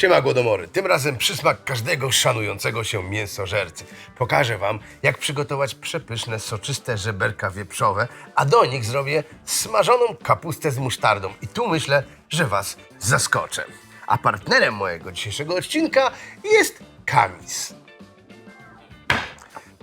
Siema Głodomory, tym razem przysmak każdego szanującego się mięsożercy. Pokażę Wam, jak przygotować przepyszne, soczyste żeberka wieprzowe, a do nich zrobię smażoną kapustę z musztardą. I tu myślę, że Was zaskoczę. A partnerem mojego dzisiejszego odcinka jest Kamis.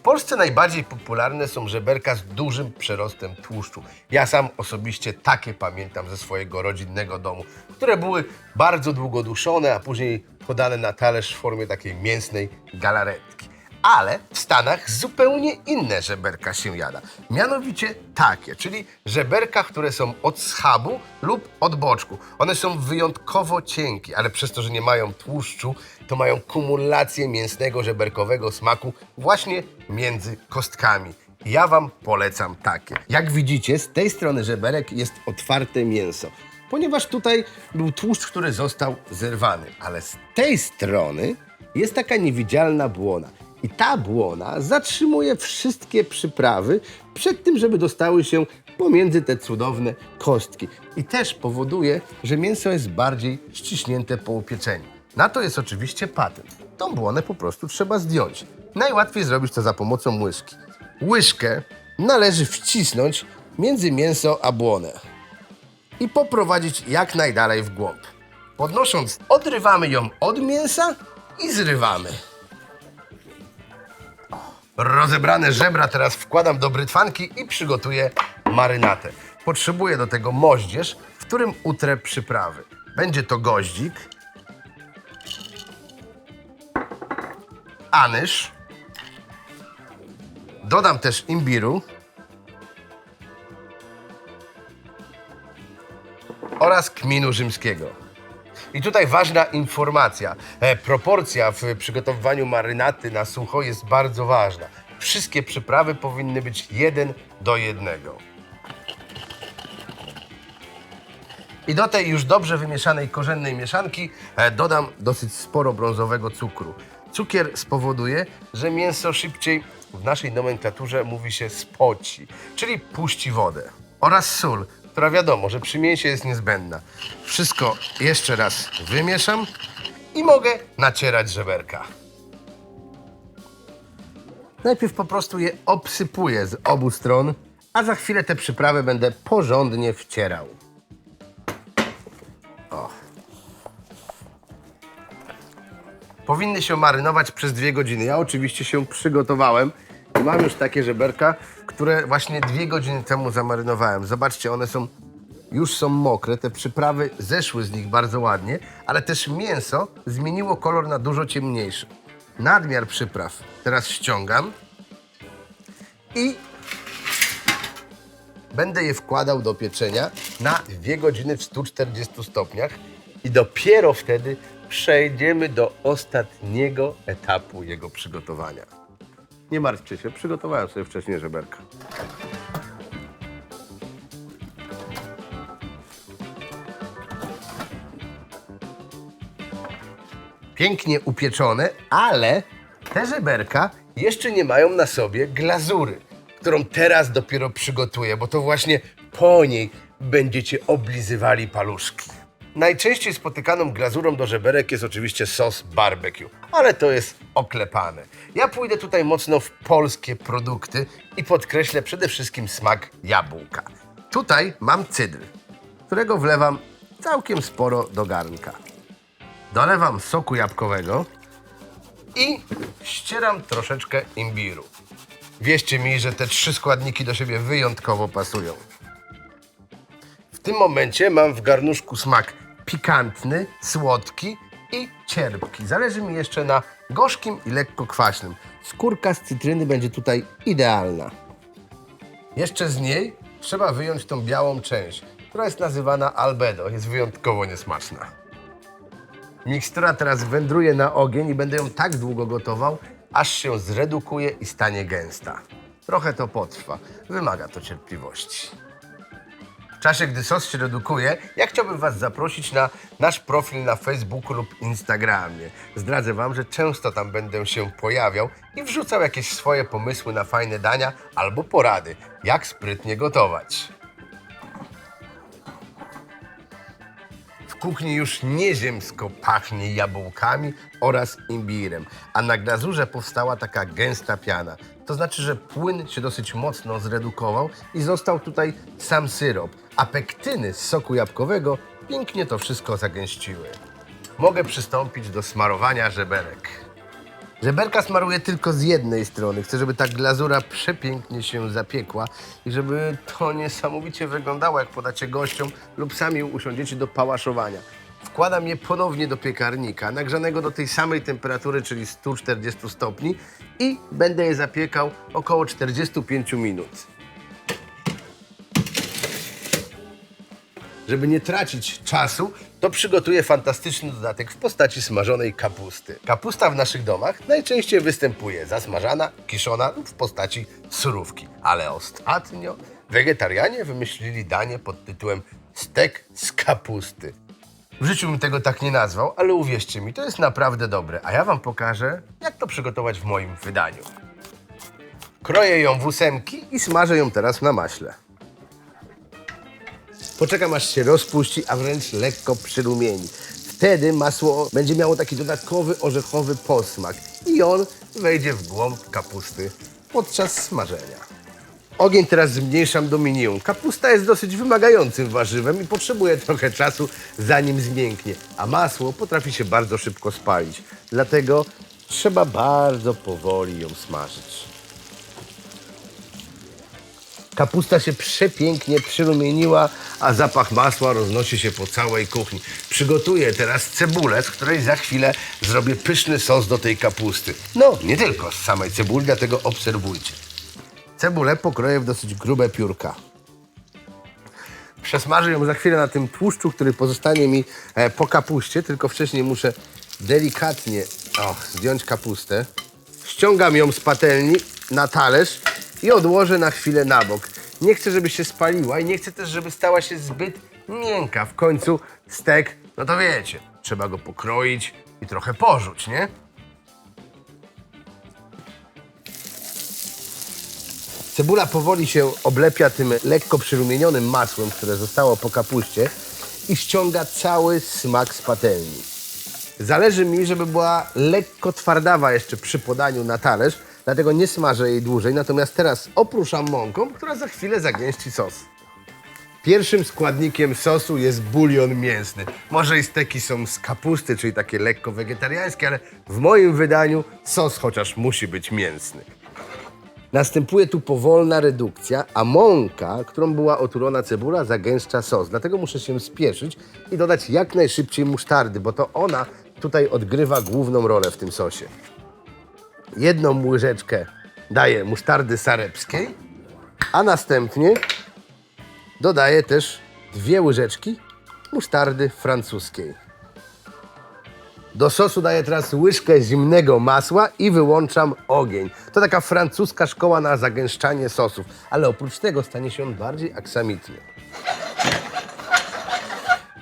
W Polsce najbardziej popularne są żeberka z dużym przerostem tłuszczu. Ja sam osobiście takie pamiętam ze swojego rodzinnego domu, które były bardzo długo duszone, a później podane na talerz w formie takiej mięsnej galaretki. Ale w Stanach zupełnie inne żeberka się jada. Mianowicie takie, czyli żeberka, które są od schabu lub od boczku. One są wyjątkowo cienkie, ale przez to, że nie mają tłuszczu, to mają kumulację mięsnego żeberkowego smaku właśnie między kostkami. Ja Wam polecam takie. Jak widzicie, z tej strony żeberek jest otwarte mięso, ponieważ tutaj był tłuszcz, który został zerwany, ale z tej strony jest taka niewidzialna błona. I ta błona zatrzymuje wszystkie przyprawy przed tym, żeby dostały się pomiędzy te cudowne kostki. I też powoduje, że mięso jest bardziej ściśnięte po upieczeniu. Na to jest oczywiście patent. Tą błonę po prostu trzeba zdjąć. Najłatwiej zrobić to za pomocą łyżki. Łyżkę należy wcisnąć między mięso a błonę i poprowadzić jak najdalej w głąb. Podnosząc, odrywamy ją od mięsa i zrywamy. Rozebrane żebra teraz wkładam do brytwanki i przygotuję marynatę. Potrzebuję do tego moździerz, w którym utrę przyprawy. Będzie to goździk, anyż, dodam też imbiru oraz kminu rzymskiego. I tutaj ważna informacja. E, proporcja w przygotowywaniu marynaty na sucho jest bardzo ważna. Wszystkie przyprawy powinny być 1 do 1. I do tej już dobrze wymieszanej korzennej mieszanki e, dodam dosyć sporo brązowego cukru. Cukier spowoduje, że mięso szybciej w naszej nomenklaturze mówi się spoci, czyli puści wodę. Oraz sól, która wiadomo, że przy mięsie jest niezbędna. Wszystko jeszcze raz wymieszam i mogę nacierać żeberka. Najpierw po prostu je obsypuję z obu stron, a za chwilę te przyprawy będę porządnie wcierał. powinny się marynować przez dwie godziny. Ja oczywiście się przygotowałem mam już takie żeberka, które właśnie dwie godziny temu zamarynowałem. Zobaczcie, one są już są mokre, te przyprawy zeszły z nich bardzo ładnie, ale też mięso zmieniło kolor na dużo ciemniejszy. Nadmiar przypraw teraz ściągam i będę je wkładał do pieczenia na dwie godziny w 140 stopniach i dopiero wtedy przejdziemy do ostatniego etapu jego przygotowania. Nie martwcie się, przygotowałem sobie wcześniej żeberka. Pięknie upieczone, ale te żeberka jeszcze nie mają na sobie glazury, którą teraz dopiero przygotuję, bo to właśnie po niej będziecie oblizywali paluszki. Najczęściej spotykaną glazurą do żeberek jest oczywiście sos barbecue, ale to jest oklepane. Ja pójdę tutaj mocno w polskie produkty i podkreślę przede wszystkim smak jabłka. Tutaj mam cydr, którego wlewam całkiem sporo do garnka. Dolewam soku jabłkowego i ścieram troszeczkę imbiru. Wierzcie mi, że te trzy składniki do siebie wyjątkowo pasują. W tym momencie mam w garnuszku smak pikantny, słodki i cierpki. Zależy mi jeszcze na gorzkim i lekko kwaśnym. Skórka z cytryny będzie tutaj idealna. Jeszcze z niej trzeba wyjąć tą białą część, która jest nazywana albedo. Jest wyjątkowo niesmaczna. Mikstura teraz wędruje na ogień i będę ją tak długo gotował, aż się zredukuje i stanie gęsta. Trochę to potrwa. Wymaga to cierpliwości. Czasie, gdy sos się redukuje, ja chciałbym Was zaprosić na nasz profil na Facebooku lub Instagramie. Zdradzę Wam, że często tam będę się pojawiał i wrzucał jakieś swoje pomysły na fajne dania albo porady, jak sprytnie gotować. W kuchni już nieziemsko pachnie jabłkami oraz imbirem, a na glazurze powstała taka gęsta piana. To znaczy, że płyn się dosyć mocno zredukował i został tutaj sam syrop, a pektyny z soku jabłkowego pięknie to wszystko zagęściły. Mogę przystąpić do smarowania żeberek. Żeberka smaruję tylko z jednej strony. Chcę, żeby ta glazura przepięknie się zapiekła i żeby to niesamowicie wyglądało, jak podacie gościom lub sami usiądziecie do pałaszowania. Wkładam je ponownie do piekarnika, nagrzanego do tej samej temperatury, czyli 140 stopni i będę je zapiekał około 45 minut. Żeby nie tracić czasu, to przygotuję fantastyczny dodatek w postaci smażonej kapusty. Kapusta w naszych domach najczęściej występuje zasmażana, kiszona lub w postaci surówki. Ale ostatnio wegetarianie wymyślili danie pod tytułem stek z kapusty. W życiu bym tego tak nie nazwał, ale uwierzcie mi, to jest naprawdę dobre. A ja wam pokażę, jak to przygotować w moim wydaniu. Kroję ją w ósemki i smażę ją teraz na maśle. Poczekam aż się rozpuści, a wręcz lekko przyrumieni. Wtedy masło będzie miało taki dodatkowy orzechowy posmak i on wejdzie w głąb kapusty podczas smażenia. Ogień teraz zmniejszam do minimum. Kapusta jest dosyć wymagającym warzywem i potrzebuje trochę czasu, zanim zmięknie, a masło potrafi się bardzo szybko spalić. Dlatego trzeba bardzo powoli ją smażyć. Kapusta się przepięknie przyrumieniła, a zapach masła roznosi się po całej kuchni. Przygotuję teraz cebulę, z której za chwilę zrobię pyszny sos do tej kapusty. No, nie tylko z samej cebuli, dlatego obserwujcie. Cebulę pokroję w dosyć grube piórka. Przesmażę ją za chwilę na tym tłuszczu, który pozostanie mi e, po kapuście, tylko wcześniej muszę delikatnie o, zdjąć kapustę. Ściągam ją z patelni na talerz i odłożę na chwilę na bok. Nie chcę, żeby się spaliła i nie chcę też, żeby stała się zbyt miękka. W końcu stek, no to wiecie, trzeba go pokroić i trochę porzuć, nie? Cebula powoli się oblepia tym lekko przyrumienionym masłem, które zostało po kapuście i ściąga cały smak z patelni. Zależy mi, żeby była lekko twardawa jeszcze przy podaniu na talerz, dlatego nie smażę jej dłużej, natomiast teraz opruszam mąką, która za chwilę zagęści sos. Pierwszym składnikiem sosu jest bulion mięsny. Może i steki są z kapusty, czyli takie lekko wegetariańskie, ale w moim wydaniu sos chociaż musi być mięsny. Następuje tu powolna redukcja, a mąka, którą była otulona cebula, zagęszcza sos. Dlatego muszę się spieszyć i dodać jak najszybciej musztardy, bo to ona tutaj odgrywa główną rolę w tym sosie. Jedną łyżeczkę daję musztardy sarepskiej, a następnie dodaję też dwie łyżeczki musztardy francuskiej. Do sosu daję teraz łyżkę zimnego masła i wyłączam ogień. To taka francuska szkoła na zagęszczanie sosów, ale oprócz tego stanie się on bardziej aksamitny.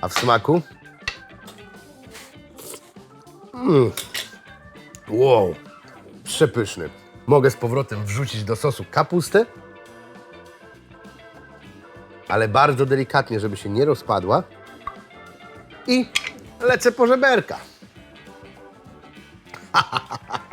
A w smaku? Mm. Wow, przepyszny. Mogę z powrotem wrzucić do sosu kapustę, ale bardzo delikatnie, żeby się nie rozpadła. I lecę po żeberka.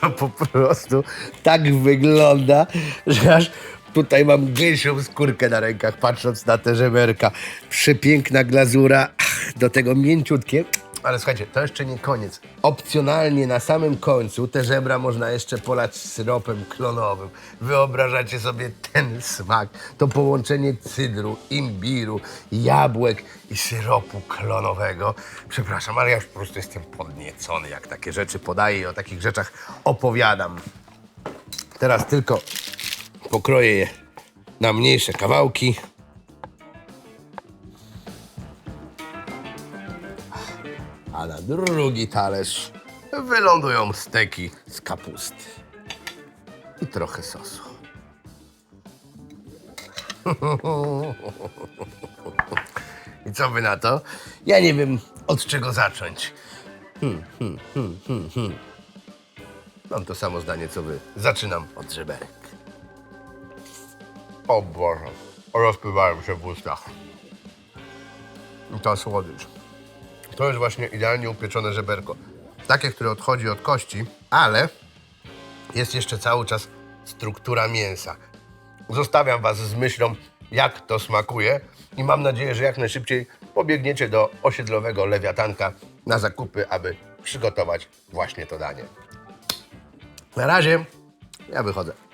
To po prostu tak wygląda, że aż tutaj mam gęsią skórkę na rękach, patrząc na te żeberka. Przepiękna glazura, do tego mięciutkie. Ale słuchajcie, to jeszcze nie koniec. Opcjonalnie na samym końcu te żebra można jeszcze polać syropem klonowym. Wyobrażacie sobie ten smak, to połączenie cydru, imbiru, jabłek i syropu klonowego. Przepraszam, ale ja już po prostu jestem podniecony, jak takie rzeczy podaję i o takich rzeczach opowiadam. Teraz tylko pokroję je na mniejsze kawałki. A na drugi talerz wylądują steki z kapusty i trochę sosu. I co wy na to? Ja nie wiem od czego zacząć. Hmm, hmm, hmm, hmm, hmm. Mam to samo zdanie co wy. Zaczynam od żeberek. O Boże, rozpływałem się w ustach. ta słodycz. To jest właśnie idealnie upieczone żeberko. Takie, które odchodzi od kości, ale jest jeszcze cały czas struktura mięsa. Zostawiam Was z myślą, jak to smakuje i mam nadzieję, że jak najszybciej pobiegniecie do osiedlowego lewiatanka na zakupy, aby przygotować właśnie to danie. Na razie, ja wychodzę.